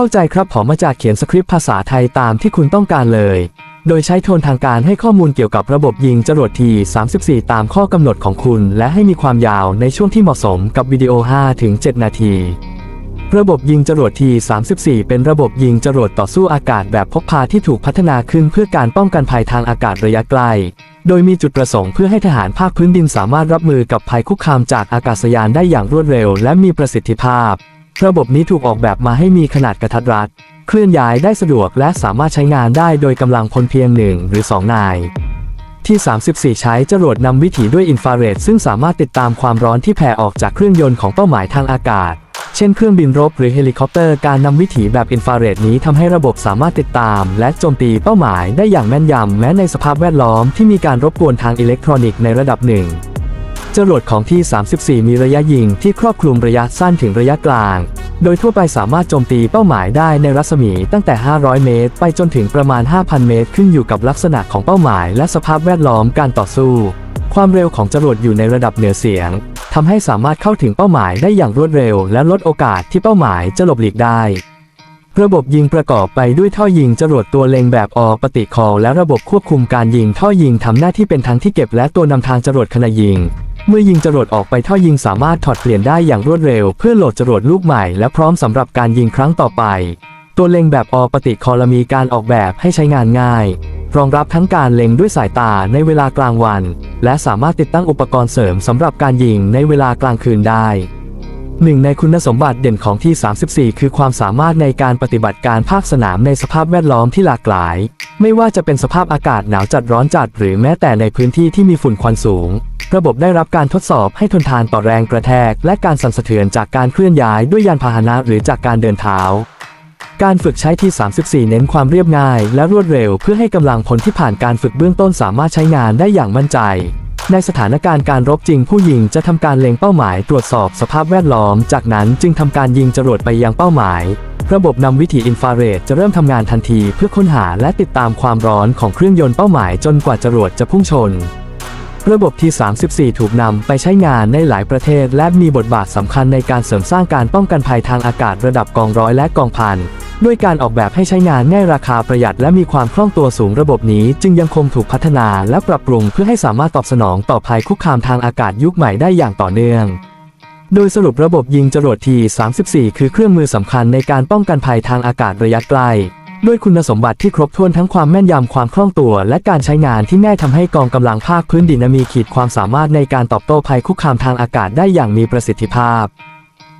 เข้าใจครับผมมาจากเขียนสคริปต์ภาษาไทยตามที่คุณต้องการเลย โดยใช้โทนทางการให้ข้อมูลเกี่ยวกับระบบยิงจรวดที34 ตามข้อกำหนดของคุณ และให้มีความยาวในช่วงที่เหมาะสมกับวิดีโอ 5-7 นาที ระบบยิงจรวดที34 เป็นระบบยิงจรวดต่อสู้อากาศแบบพกพาที่ถูกพัฒนาขึ้นเพื่อการป้องกันภัยทางอากาศระยะไกล โดยมีจุดประสงค์เพื่อให้ทหารภาคพื้นดินสามารถรับมือกับภัยคุกคามจากอากาศยานได้อย่างรวดเร็ว และมีประสิทธิภาพ ระบบนี้ถูกออกแบบมาให้มีขนาดกระทัดรัด เคลื่อนย้ายได้สะดวกและสามารถใช้งานได้โดยกำลังพลเพียงหนึ่งหรือ 2 นาย ที่ 34 ใช้จรวดนำวิถีด้วยอินฟราเรดซึ่งสามารถติดตามความร้อนที่แผ่ออกจากเครื่องยนต์ของเป้าหมายทางอากาศ เช่นเครื่องบินรบหรือเฮลิคอปเตอร์การนำวิถีแบบอินฟราเรดนี้ทำให้ระบบสามารถติดตาม และโจมตีเป้าหมายได้อย่างแม่นยำแม้ในสภาพแวดล้อมที่มีการรบกวนทางอิเล็กทรอนิกส์ในระดับหนึ่ง จรวดของที่ 34 มีระยะยิงที่ครอบคลุมระยะสั้นถึงระยะกลาง โดยทั่วไปสามารถโจมตีเป้าหมายได้ในรัศมีตั้งแต่ 500 เมตร ไปจนถึงประมาณ 5,000 เมตร ขึ้นอยู่กับลักษณะของเป้าหมาย และสภาพแวดล้อมการต่อสู้ ความเร็วของจรวดอยู่ในระดับเหนือเสียงทำให้สามารถเข้าถึงเป้าหมายได้อย่างรวดเร็ว และลดโอกาสที่เป้าหมายจะหลบหลีกได้ ระบบยิงประกอบไปด้วยท่อยิงจรวดตัวเล็งแบบอปฏิคอและระบบควบคุมการยิงท่อยิงทำหน้าที่เป็นทั้งที่เก็บและตัวนำทางจรวดขณะยิง เมื่อยิงจรวดออกไปท่อยิงสามารถถอดเปลี่ยนได้อย่างรวดเร็ว เพื่อโหลดจรวดลูกใหม่และพร้อมสำหรับการยิงครั้งต่อไป ตัวเล็งแบบอปฏิคอลมีการออกแบบให้ใช้งานง่าย รองรับทั้งการเล็งด้วยสายตาในเวลากลางวัน และสามารถติดตั้งอุปกรณ์เสริมสำหรับการยิงในเวลากลางคืนได้ หนึ่งในคุณสมบัติเด่นของที่ 34 คือความสามารถในการปฏิบัติการภาคสนามในสภาพแวดล้อมที่หลากหลาย ไม่ว่าจะเป็นสภาพอากาศหนาวจัดร้อนจัด หรือแม้แต่ในพื้นที่ที่มีฝุ่นควันสูง ระบบได้รับการทดสอบให้ทนทานต่อแรงกระแทก และการสั่นสะเทือนจากการเคลื่อนย้ายด้วยยานพาหนะหรือจากการเดินเท้า การฝึกใช้ที่ 34 เน้นความเรียบง่าย และรวดเร็ว เพื่อให้กำลังพลที่ผ่านการฝึกเบื้องต้นสามารถใช้งานได้อย่างมั่นใจ ในสถานการณ์การรบจริงผู้ยิงจะทำการเล็งเป้าหมายตรวจสอบสภาพแวดล้อม จากนั้นจึงทำการยิงจรวดไปยังเป้าหมาย ระบบนำวิถีอินฟราเรดจะเริ่มทำงานทันทีเพื่อค้นหาและติดตามความร้อนของเครื่องยนต์เป้าหมายจนกว่าจรวดจะพุ่งชน ระบบที่ 34 ถูกนำไปใช้งานในหลายประเทศ และมีบทบาทสำคัญในการเสริมสร้างการป้องกันภัยทางอากาศระดับกองร้อยและกองพัน ด้วยการออกแบบให้ใช้งานง่ายราคาประหยัดและมีความคล่องตัวสูงระบบนี้ จึงยังคงถูกพัฒนาและปรับปรุงเพื่อให้สามารถตอบสนองต่อภัยคุกคามทางอากาศยุคใหม่ได้อย่างต่อเนื่อง โดยสรุประบบยิงจรวดที34 คือเครื่องมือสำคัญในการป้องกันภัยทางอากาศระยะไกลด้วยคุณสมบัติที่ครบถ้วนทั้งความแม่นยำความคล่องตัว และการใช้งานที่ง่ายทำให้กองกำลังภาคพื้นดินมีขีดความสามารถในการตอบโต้ภัยคุกคามทางอากาศได้อย่างมีประสิทธิภาพ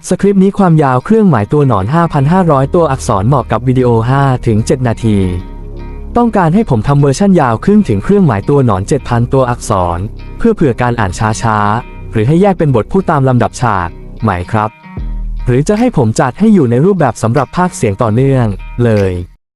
สคริปต์นี้ความยาวเครื่องหมายตัวหนอน 5,500 ตัวอักษรเหมาะกับวิดีโอ5-7นาที ต้องการให้ผมทำเวอร์ชั่นยาวครึ่งถึงเครื่องหมายตัวหนอน 7,000 ตัวอักษร เพื่อเผื่อการอ่านช้าๆ หรือให้แยกเป็นบทพูดตามลำดับฉากไหมครับ หรือจะให้ผมจัดให้อยู่ในรูปแบบสำหรับภาคเสียงต่อเนื่องเลย